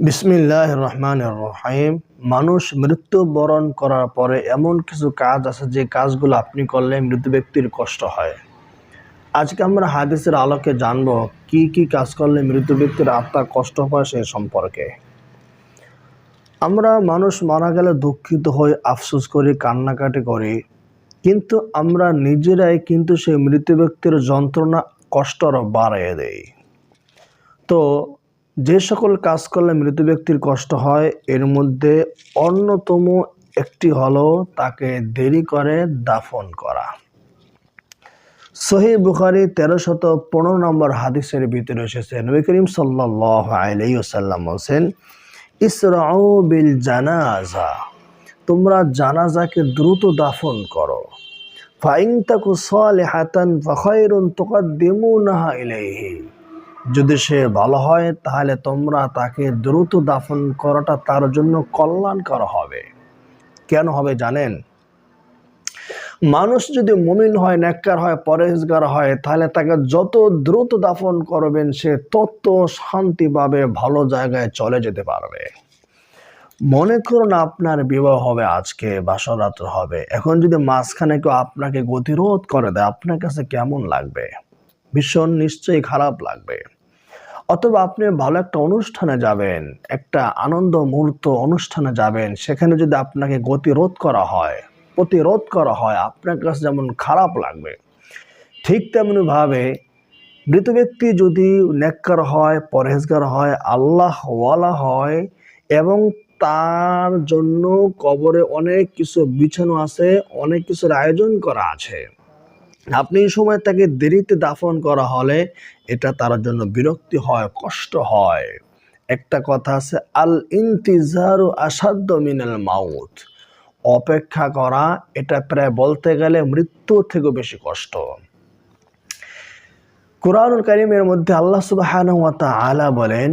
বিসমিল্লাহ রহমান রহিম মানুষ মৃত্যুবরণ করার পরে এমন কিছু কাজ আছে যে কাজগুলো আপনি করলে মৃত ব্যক্তির কষ্ট হয়। আজকে আমরা হাদিসের আলোকে জানব কি কি কাজ করলে মৃত ব্যক্তির আত্মা কষ্ট পায় সে সম্পর্কে। আমরা মানুষ মারা গেলে দুঃখিত হই, আফসোস করি, কান্নাকাটি করি। কিন্তু আমরা নিজেরাই কিন্তু সেই মৃত ব্যক্তির যন্ত্রণা কষ্টর বাড়িয়ে দেই। তো যে সকল কাজ করলে মৃত ব্যক্তির কষ্ট হয়, এর মধ্যে অন্যতম একটি হলো তাকে দেরি করে দাফন করা। সহি বুখারি তেরো শত পনেরো নম্বর হাদিসের ভিতরে এসেছে, নবী করিম সাল্লাহ আলাইসাল্লাম বলছেন, ইসরাউ বিল জানাজা, তোমরা জানাজাকে দ্রুত দাফন করো। ফাইন তাকু সালেহাতান ফাখাইরুন তুকাদ্দিমুনাহা ইলাইহি। যদি সে ভালো হয়, তাহলে তোমরা তাকে দ্রুত দাফন করাটা তার জন্য কল্যাণকর হবে। কেন হবে জানেন? মানুষ যদি মুমিন হয়, নেককার হয় পরেজগার হয়, তাহলে তাকে যত দ্রুত দাফন করবেন, সে তত শান্তিভাবে ভালো জায়গায় চলে যেতে পারবে। মনে করুন আপনার বিবাহ হবে আজকে বাসরাত্র হবে। এখন যদি মাঝখানে কেউ আপনাকে গতিরোধ করে দেয়, আপনার কাছে কেমন লাগবে? ভীষণ নিশ্চয়ই খারাপ লাগবে। অথবা আপনি ভালো একটা অনুষ্ঠানে যাবেন, একটা আনন্দ মুহূর্ত অনুষ্ঠানে যাবেন, সেখানে যদি আপনাকে গতিরোধ করা হয়, প্রতিরোধ করা হয়, আপনার কাছে যেমন খারাপ লাগবে, ঠিক তেমনিভাবে মৃত ব্যক্তি যদি নেককার হয়, পরহেজগার হয় আল্লাহ ওয়ালা হয় এবং তার জন্য কবরে অনেক কিছু বিছানো আছে, অনেক কিছুর আয়োজন করা আছে আপনি এই সময় তাকে দেরিতে দাফন করা হলে এটা তার জন্য বিরক্তি হয়, কষ্ট হয়। একটা কথা আছে আল ইন্তিজারু আসাদ্য মিনাল মাউথ অপেক্ষা করা, এটা প্রায় বলতে গেলে মৃত্যু থেকে বেশি কষ্ট। কোরআনুল কারিমের মধ্যে আল্লাহ তাআলা বলেন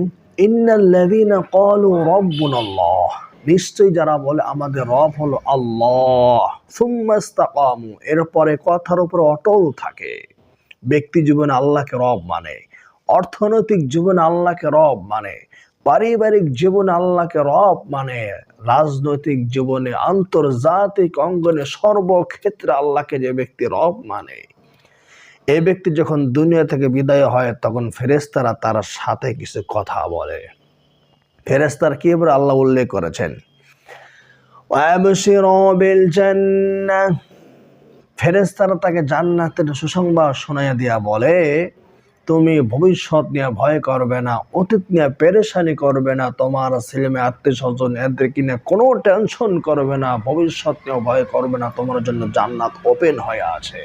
ইন্নাল্লাযীনা ক্বালু রাব্বুনাল্লাহ। নিশ্চয়ই যারা বলে আমাদের রব হলো আল্লাহ সুম্মাস্তাকামু এরপরে কথার উপর অটল থাকে। ব্যক্তি জীবনে আল্লাহকে রব মানে অর্থনৈতিক জীবনে আল্লাহকে রব মানে পারিবারিক জীবনে আল্লাহকে রব মানে রাজনৈতিক জীবনে, আন্তর্জাতিক অঙ্গনে সর্বক্ষেত্রে আল্লাহকে যে ব্যক্তি রব মানে। এই ব্যক্তি যখন দুনিয়া থেকে বিদায় হয়, তখন ফেরেস্তারা তার সাথে কিছু কথা বলে। ফেরেস্তার কি এবার আল্লাহ উল্লেখ করেছেন। ফেরেস্তারা তাকে জান্নাতের সুসংবাদ শোনাইয়া দিয়া বলে, তুমি ভবিষ্যৎ নিয়ে ভয় করবে না, অতীত নিয়ে পেরেশানি করবে না, তোমার ছেলে মেয়ে আত্মীয় স্বজন এদের কিনে কোনো টেনশন করবে না, ভবিষ্যৎ নিয়ে ভয় করবে না, তোমার জন্য জান্নাত ওপেন হয়ে আছে।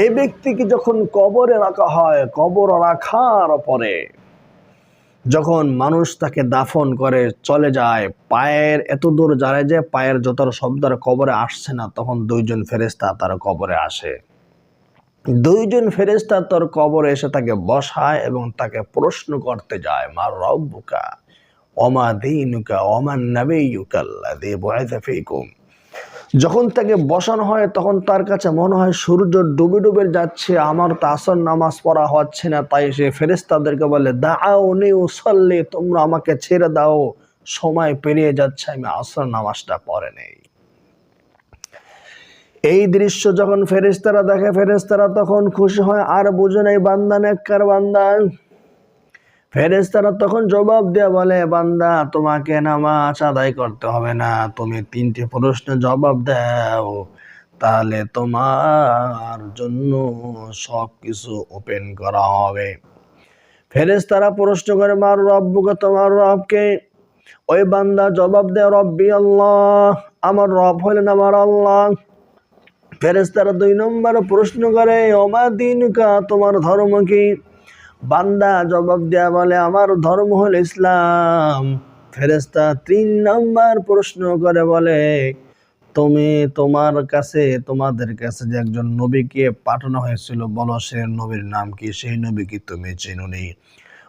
এই ব্যক্তিকে যখন কবরে রাখা হয়, কবর রাখার পরে যখন মানুষ তাকে দাফন করে চলে যায়, পায়ের এত দূর যায় যে পায়ের জোতার শব্দ আর কবরে আসছে না, তখন দুইজন ফেরেস্তা তার কবরে আসে। দুইজন ফেরেস্তা তোর কবরে এসে তাকে বসায় এবং তাকে প্রশ্ন করতে যায়, মা রব্বুকা অমা দিনুকা অমা নবে ইউকাল্লা দে বয়সা ফিকুম? যখন তাকে বসানো হয়, তখন তার কাছে মনে হয় সূর্য ডুবে ডুবে যাচ্ছে, আমার তো আসর নামাজ পড়া হচ্ছে না, তাই সে ফেরেস্তাদেরকে বলে দাও নে উসল্লি, তোমরা আমাকে ছেড়ে দাও, সময় পেরিয়ে যাচ্ছে, আমি আসর নামাজটা পড়ে নেই। এই দৃশ্য যখন ফেরেস্তারা দেখে ফেরেস্তারা তখন খুশি হয়, আর বুঝে নেই বান্দা, নেককার বান্দা। ফেরেস্তারা তখন জবাব দেয়া বলে, বান্দা, তোমাকে নামাজ আদায় করতে হবে না। তুমি তিনটে প্রশ্নের জবাব দাও। তাহলে তোমার জন্য সব কিছু ওপেন করা হবে। ফেরেস্তারা প্রশ্ন করে, মার রব্বুকে, তোমার রবকে? ওই বান্দা জবাব দেয়, রব্বি আল্লাহ, আমার রব হলেন আমার আল্লাহ। ফেরেস্তারা দুই নম্বর প্রশ্ন করে অমা দিনকা, তোমার ধর্ম কি? বান্দা জবাব দেয়া বলে, আমার ধর্ম হল ইসলাম। ফেরেস্তা তিন নম্বর প্রশ্ন করে বলে, তুমি তোমার কাছে, তোমাদের কাছে যে একজন নবীকে পাঠানো হয়েছিল, বলো সে নবীর নাম কি? সেই নবী কি তুমি চিনুনি?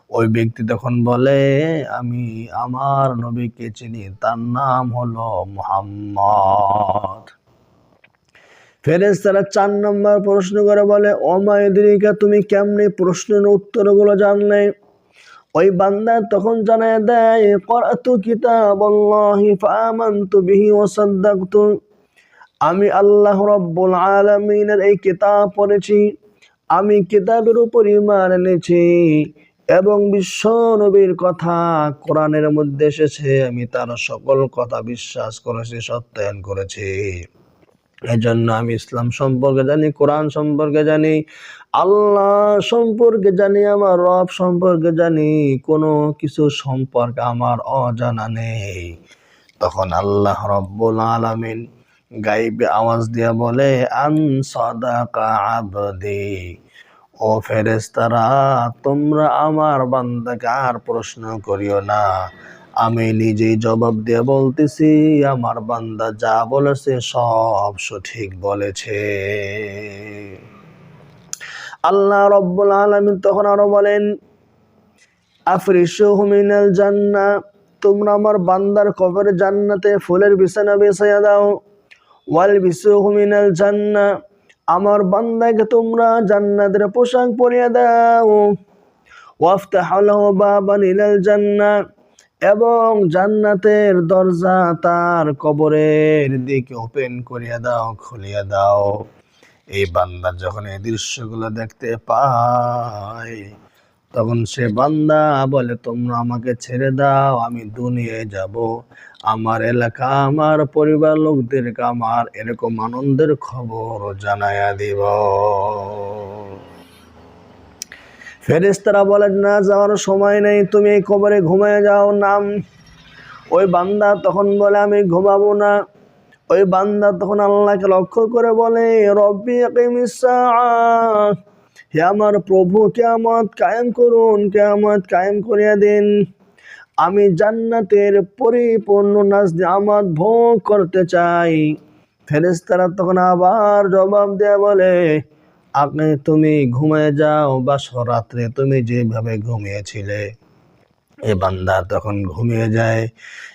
ওই ব্যক্তি তখন বলে, আমি আমার নবীকে চিনি, তার নাম হলো মুহাম্মদ। ফেরেস্তারা চার নম্বর প্রশ্ন করে বলে অমায়দিকা তুমি কেমনে প্রশ্নের উত্তরগুলো জানলে? ওই বান্দা তখন জানায় দেয়, করাতু কিতাব বিহি ওয়া সাদ্দাকতু। আমি আল্লাহ রব্বুল আলামিনের এই কিতাব পড়েছি, আমি কিতাবের উপর ঈমান এনেছি এবং বিশ্ব নবীর কথা কোরআনের মধ্যে এসেছে, আমি তার সকল কথা বিশ্বাস করেছি, সত্যায়ন করেছি। এজন্য আমি ইসলাম সম্পর্কে জানি, কোরআন সম্পর্কে জানি, আল্লাহ সম্পর্কে জানি, আমার রব সম্পর্কে জানি, কোনো কিছু সম্পর্কে আমার অজানা নেই। তখন আল্লাহ রব্বুল আলামিন গাইবে আওয়াজ দিয়ে বলে, আন সাদাকা আবদি ও ফেরেস্তারা তোমরা আমার বান্দাকে আর প্রশ্ন করিও না। আমি নিজেই জবাব দিয়ে বলতেছি, আমার বান্দা যা বলেছে সব সঠিক বলেছে। আল্লাহ রব্বুল আলামিন তখন আরও বলেন, আফরিসুহু মিনাল জান্নাহ তোমরা আমার বান্দার কবরে জান্নাতে ফুলের বিছানা বিছাইয়া দাও। ওয়াল বিসুহু মিনাল জান্নাহ আমার বান্দাকে তোমরা জান্নাতের পোশাক পরিয়ে দাও। ওয়াফতাহ লাহু বাবান ইলাল জান্নাহ এবং জান্নাতের দরজা তার কবরের দিকে ওপেন করিয়া দাও, খুলিয়া দাও। এই বান্দা যখন এই দৃশ্যগুলো দেখতে পায়, তখন সে বান্দা বলে, তোমরা আমাকে ছেড়ে দাও, আমি দুনিয়ায় যাব। আমার এলাকা, আমার পরিবার লোকদেরকে, আমার এরকম আনন্দের খবর জানাইয়া দিব। ফেরেস্তারা বলে না যাওয়ার সময় নেই, তুমি এই কবরে ঘুমায় যাও। নাম, ওই বান্দা তখন বলে, আমি ঘুমাবো না। ওই বান্দা তখন আল্লাহকে লক্ষ্য করে বলে, রব্বি হে আমার প্রভু, কেয়ামত কায়েম করুন, কেয়ামত কায়েম করিয়া দিন। আমি জান্নাতের পরিপূর্ণ নাজ আমার ভোগ করতে চাই। ফেরেস্তারা তখন আবার জবাব দেয়া বলে তুমি ঘুমিয়ে যাও বা সরাত্রে তুমি যেভাবে ঘুমিয়েছিলে। এ বান্দা তখন ঘুমিয়ে যায়।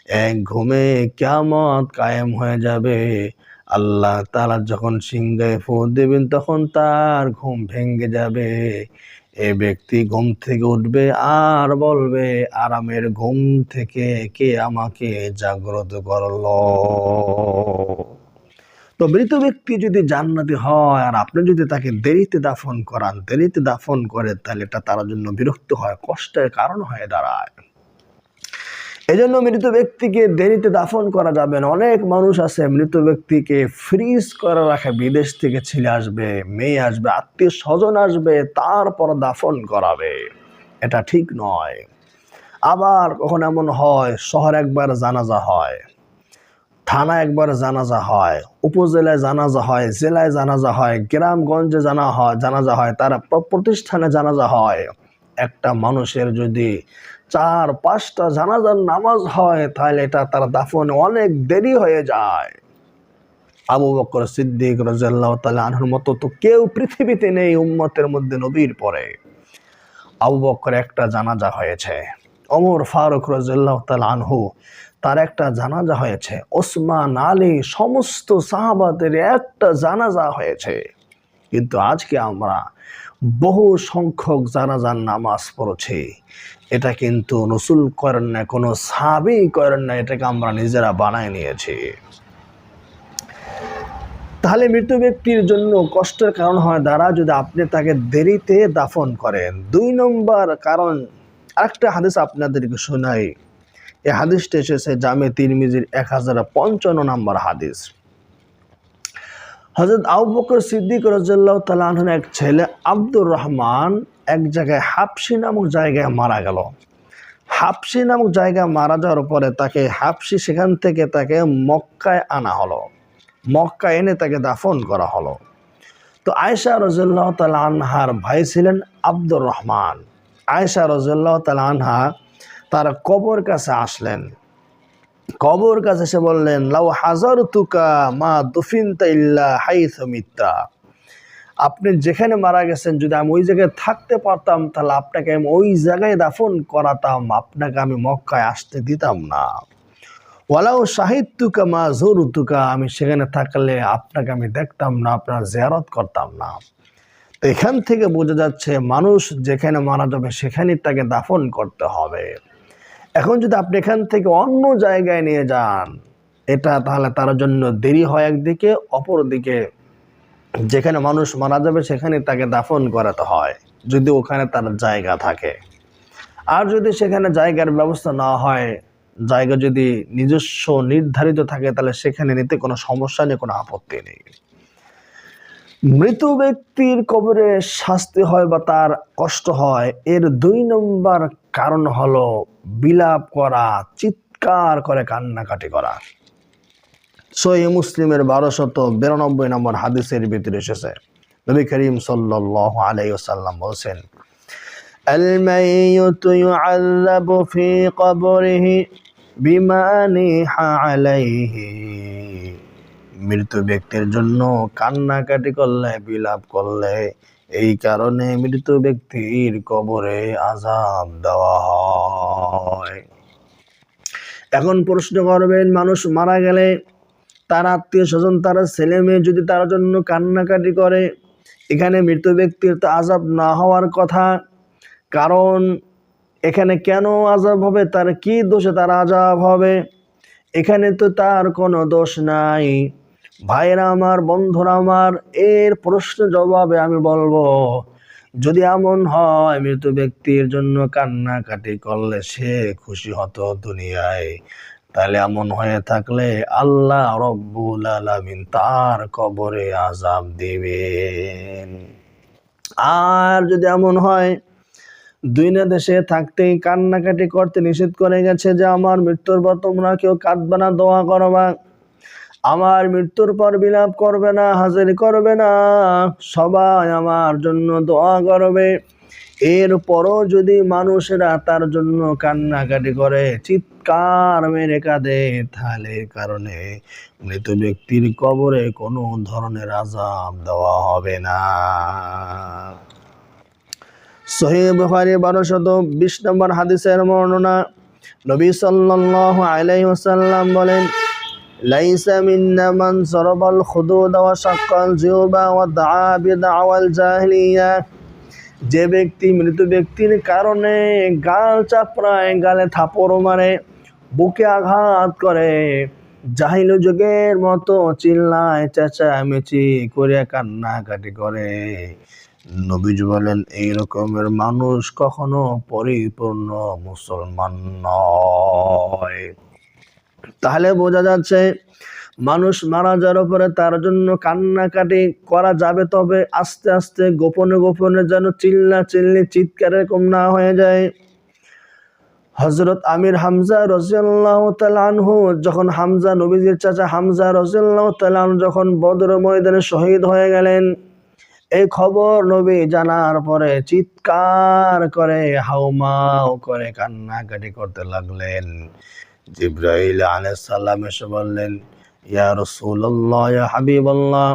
এক ঘুমে কেমত কায়েম হয়ে যাবে। আল্লাহ তালা যখন সিংহায় ফু দেবেন তখন তার ঘুম ভেঙে যাবে। এ ব্যক্তি ঘুম থেকে উঠবে আর বলবে, আরামের ঘুম থেকে কে আমাকে জাগ্রত করল? তো মৃত ব্যক্তি যদি জান্নাতি হয় আর আপনি যদি তাকে দেরিতে দাফন করান, দেরিতে দাফন করে, তাহলে এটা তার জন্য বিরক্ত হয়, কষ্টের কারণ হয়ে দাঁড়ায়। এজন্য মৃত ব্যক্তিকে দেরিতে দাফন করা যাবে না। অনেক মানুষ আছে মৃত ব্যক্তিকে ফ্রিজ করে রাখে, বিদেশ থেকে ছেলে আসবে, মেয়ে আসবে, আত্মীয় স্বজন আসবে, তারপর দাফন করাবে। এটা ঠিক নয়। আবার কখন এমন হয়, শহর একবার জানাজা হয়। থানা একবার জানাজা হয়, উপজেলায় জানাজা হয়, জেলায় জানাজা হয়, গ্রামগঞ্জে জানা হয়, জানাজা হয়, তারা প্রতিষ্ঠানে জানাজা হয়। একটা মানুষের যদি চার, পাঁচটা জানাজার নামাজ হয়, তাহলে এটা তার দাফনে অনেক দেরি হয়ে যায়। আবু বকর সিদ্দিক রাজাল্লাহ তালা আনহুর মতো তো কেউ পৃথিবীতে নেই, উম্মতের মধ্যে নবীর পরে। আবু বকর একটা জানাজা হয়েছে। অমর ফারুক রাজাল্লাহ তালা আনহু, তার একটা জানাজা হয়েছে। ওসমান আলী, সমস্ত সাহাবাদের একটা জানাজা হয়েছে। কিন্তু আজকে আমরা বহু সংখ্যক জানাজার নামাজ পড়ছি। এটা কিন্তু নসুল করেন না কোনো সাবি করেন না এটাকে আমরা নিজেরা বানায় নিয়েছি। তাহলে মৃত ব্যক্তির জন্য কষ্টের কারণ হয় দ্বারা যদি আপনি তাকে দেরিতে দাফন করেন। দুই নম্বর কারণ আরেকটা হাদিস আপনাদেরকে শোনাই। এই হাদিসটা এসেছে জামে তিন তিরমিজির এক হাজার পঞ্চান্ন নম্বর হাদিস। হজরত আবু বকর সিদ্দিক রাজ্লাহ তালাহন এক ছেলে আব্দুর রহমান এক জায়গায় হাফসি নামক জায়গায় মারা গেল। হাফসি নামক জায়গায় মারা যাওয়ার পরে তাকে হাফসি সেখান থেকে তাকে মক্কায় আনা হলো। মক্কা এনে তাকে দাফন করা হলো। তো আয়সা রজুল্লাহ তাল আনহার ভাই ছিলেন আব্দুর রহমান। আয়সা রজুল্লাহ তাল আনহা তার কবর কাছে আসলেন। কবর কাছে এসে বললেন, লাউ হাজার তুকা মা দুফিন মিত্তা। আপনি যেখানে মারা গেছেন, যদি আমি ওই জায়গায় থাকতে পারতাম, তাহলে আপনাকে আমি ওই জায়গায় দাফন করাতাম, আপনাকে আমি মক্কায় আসতে দিতাম না। ওয়ালাও সাহিত্যুকা মা জরুতুকা, আমি সেখানে থাকলে আপনাকে আমি দেখতাম না, আপনার জেয়ারত করতাম না। এখান থেকে বোঝা যাচ্ছে মানুষ যেখানে মারা যাবে, সেখানেই তাকে দাফন করতে হবে। এখন যদি আপনি এখান থেকে অন্য জায়গায় নিয়ে যান, এটা তাহলে তার জন্য দেরি হয় একদিকে অপরদিকে যেখানে মানুষ মারা যাবে, সেখানে তাকে দাফন করাতে হয়, যদি ওখানে তার জায়গা থাকে। আর যদি সেখানে জায়গার ব্যবস্থা না হয়, জায়গা যদি নিজস্ব, নির্ধারিত থাকে, তাহলে সেখানে নিতে কোনো সমস্যা নেই, কোনো আপত্তি নেই। মৃত ব্যক্তির কবরে শাস্তি হয় বা তার কষ্ট হয় এর দুই নম্বর কারণ হলো বিলাপ করা চিৎকার করে কান্নাকাটি করা সহি মুসলিমের বারোশত বিরানব্বই নম্বর হাদিসের ভিতরে এসেছে নবী করিম সাল্লাহ আলাইসাল্লাম বলছেন الميت يعذب في قبره بما نيح عليه মৃত ব্যক্তির জন্য কান্নাকাটি করলে, বিলাপ করলে, এই কারণে মৃত ব্যক্তির কবরে আজাব দেওয়া হয়। এখন প্রশ্ন করবেন, মানুষ মারা গেলে তার আত্মীয় স্বজন, তার ছেলে মেয়ে যদি তার জন্য কান্নাকাটি করে, এখানে মৃত ব্যক্তির তো আজাব না হওয়ার কথা, কারণ এখানে কেন আজাব হবে? তার কি দোষে তার আজাব হবে? এখানে তো তার কোনো দোষ নাই। ভাইরা আমার, বন্ধুরা আমার, এর প্রশ্ন জবাবে আমি বলব, যদি এমন হয় মৃত ব্যক্তির জন্য কান্নাকাটি করলে সে খুশি হতো দুনিয়ায়। তাহলে এমন হয়ে থাকলে আল্লাহ রব্বুল আলামিন তার কবরে আজাব দিবেন। আর যদি এমন হয় দুই না দেশে থাকতেই কান্নাকাটি করতে নিষেধ করে গেছে যে, আমার মৃত্যুর পর তোমরা কেউ কাঁদবে না, দোয়া করবা। আমার মৃত্যুর পর বিলাপ করবে না, হাজির করবে না। সবাই আমার জন্য দোয়া করবে। এরপরও যদি মানুষেরা তার জন্য কান্নাকাটি করে, চিৎকার মেরে কাঁদে, তাহলে কারণে মৃত ব্যক্তির কবরে কোনো ধরনের আজাব দেওয়া হবে না। সহি বারোশত বিশ নম্বর হাদিসের বর্ণনা, নবী আলাইহি ওয়াসাল্লাম বলেন মিন্না মান সরবাল খুদুদ ওয়া শাক্কাল জিউবা ওয়া দাআ বিদাওয়াল যে ব্যক্তি মৃত ব্যক্তির কারণে গাল চাপড়ায়, গালে থাপড় মারে, বুকে আঘাত করে, জাহিল যুগের মতো চিল্লায়, চেঁচামেচি করে, কান্নাকাটি করে। নবীজ বলেন, এই রকমের মানুষ কখনো পরিপূর্ণ মুসলমান নয়। তাহলে বোঝা যাচ্ছে মানুষ মারা যাওয়ার পরে তার জন্য কান্নাকাটি করা যাবে, তবে আস্তে আস্তে গোপনে গোপনে যেন চিল্লা চিল্লি চিৎকারে কম না হয়ে যায়। হজরত আমির হামজা রজিয়াল্লাহ তালানহু যখন হামজা নবীজির চাচা হামজা রজিয়াল্লাহ তালান যখন বদর ময়দানে শহীদ হয়ে গেলেন, এই খবর নবী জানার পরে চিৎকার করে, হাউমাউ করে কান্নাকাটি করতে লাগলেন। জিব্রাইল আলাইসাল্লাম এসে বললেন, ইয়া রসুল্লাহ ইয়া হাবিবাল্লাহ,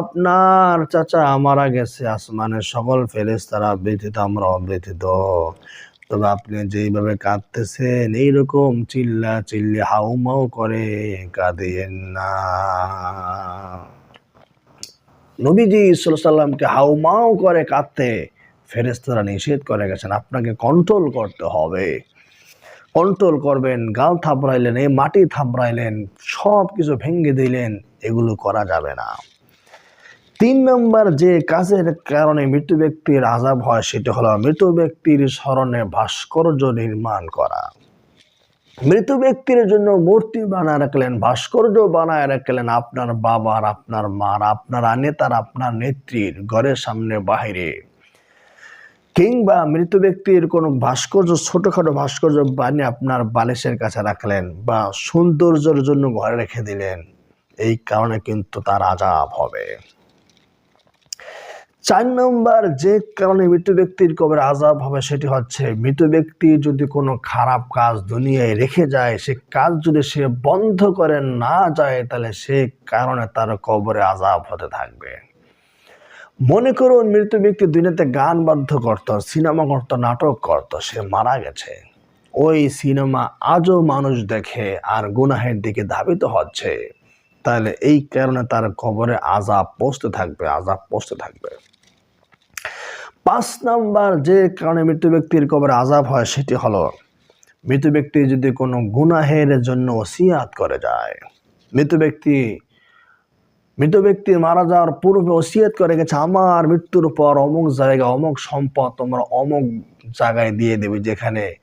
আপনার চাচা মারা গেছে আসমানের সকল ফেরেস্তারা ব্যথিত আমরা অব্যথিত তবে আপনি যেইভাবে কাঁদতেছেন, এইরকম চিল্লা চিল্লি হাউমাউ করে কাঁদিয়েন না। নবীজি সাল্লামকে হাউমাউ করে কাঁদতে ফেরেস্তারা নিষেধ করে গেছেন। আপনাকে কন্ট্রোল করতে হবে। কন্ট্রোল করবেন, গাল থাপড়াইলেন এই মাটি থাপড়াইলেন, সব কিছু ভেঙে দিলেন, এগুলো করা যাবে না। তিন নম্বর যে কাজের কারণে মৃত্যু ব্যক্তির আজাব হয়, সেটা হলো মৃত ব্যক্তির স্মরণে ভাস্কর্য নির্মাণ করা। মৃত ব্যক্তির জন্য মূর্তি বানায় রাখলেন, ভাস্কর্য বানায় রাখলেন আপনার বাবার, আপনার মার, আপনার নেতার, আপনার নেত্রীর ঘরের সামনে, বাহিরে। কিংবা মৃত ব্যক্তির কোনো ভাস্কর্য, ছোটোখাটো ভাস্কর্য বানিয়ে আপনার বালিশের কাছে রাখলেন বা সৌন্দর্যের জন্য ঘরে রেখে দিলেন, এই কারণে কিন্তু তার আজাব হবে। চার নম্বর যে কারণে মৃত ব্যক্তির কবর আজাব হবে সেটি হচ্ছে, মৃত ব্যক্তি যদি কোনো খারাপ কাজ দুনিয়ায় রেখে যায়, সে কাজ যদি সে বন্ধ করে না যায়, তাহলে সে কারণে তার কবরে আজাব হতে থাকবে। মনে করুন মৃত ব্যক্তি দুনিয়াতে গান বাধ্য করত, সিনেমা করত, নাটক করত, সে মারা গেছে। ওই সিনেমা আজও মানুষ দেখে আর গুনাহের দিকে ধাবিত হচ্ছে। তাহলে এই কারণে তার কবরে আজাব পৌঁছতে থাকবে আজাব পৌঁছতে থাকবে। পাঁচ নাম্বার যে কারণে মৃত্যু ব্যক্তির কবরে আজাব হয় সেটি হলো, মৃত ব্যক্তি যদি কোনো গুনাহের জন্য ওসিয়াত করে যায়, মৃত ব্যক্তি মৃত ব্যক্তি মারা যাওয়ার পূর্বে ওসিয়ত করে গেছে, আমার মৃত্যুর পর অমুক জায়গা, অমুক সম্পদ তোমরা অমুক জায়গায় দিয়ে দেবে, যেখানে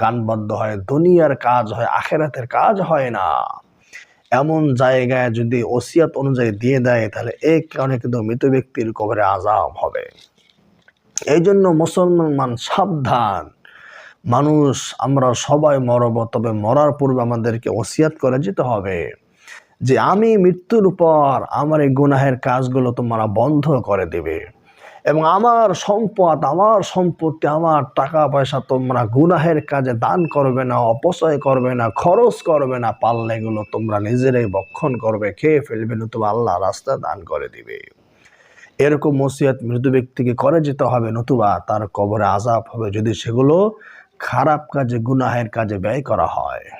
গানবদ্ধ হয়, দুনিয়ার কাজ হয়, আখেরাতের কাজ হয় না। এমন জায়গায় যদি ওসিয়াত অনুযায়ী দিয়ে দেয়, তাহলে এই কারণে কিন্তু মৃত ব্যক্তির কবরে আজাব হবে। এই জন্য মুসলমান সাবধান। মানুষ, আমরা সবাই মরব, তবে মরার পূর্বে আমাদেরকে ওসিয়াত করে যেতে হবে। যে আমি মৃত্যুর পর আমার এই গুনাহের কাজগুলো তোমরা বন্ধ করে দেবে। এবং আমার সম্পদ, আমার সম্পত্তি, আমার টাকা পয়সা তোমরা গুনাহের কাজে দান করবে না, অপচয় করবে না, খরচ করবে না, পারলে এগুলো তোমরা নিজেরাই বক্ষণ করবে, খেয়ে ফেলবে, নতুবা আল্লাহ রাস্তা দান করে দিবে। এরকম মসিয়াত মৃত ব্যক্তিকে করে যেতে হবে, নতুবা তার কবরে আজাব হবে যদি সেগুলো খারাপ কাজে, গুনাহের কাজে ব্যয় করা হয়।